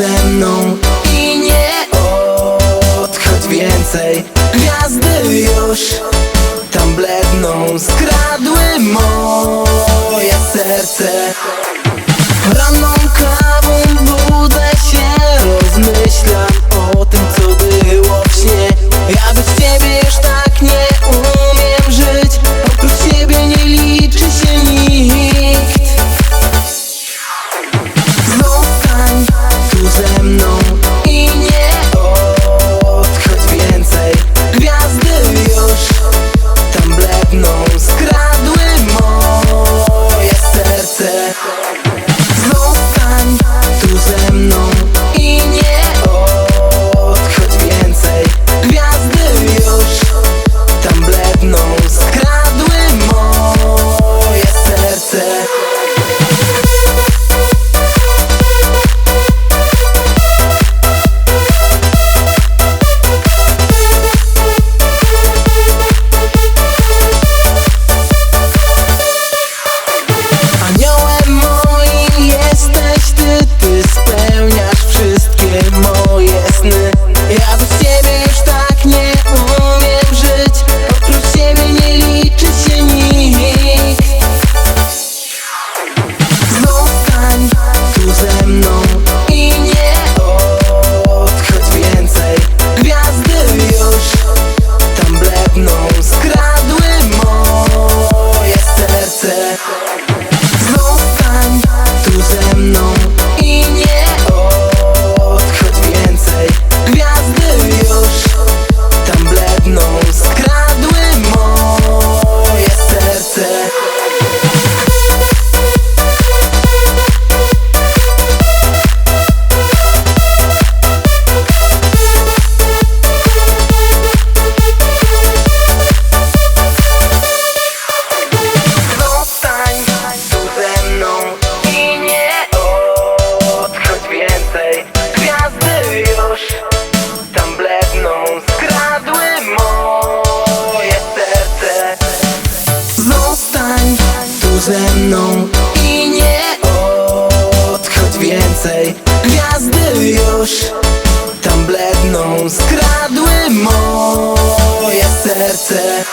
ze mną I nie odchodź więcej. Gwiazdy już tam bledną Skradły moje serce. Ranną kawą budzę się Rozmyślam o tym co było w śnie. Ja bez ciebie już tak nie więcej. Gwiazdy już tam bledną Skradły moje serce.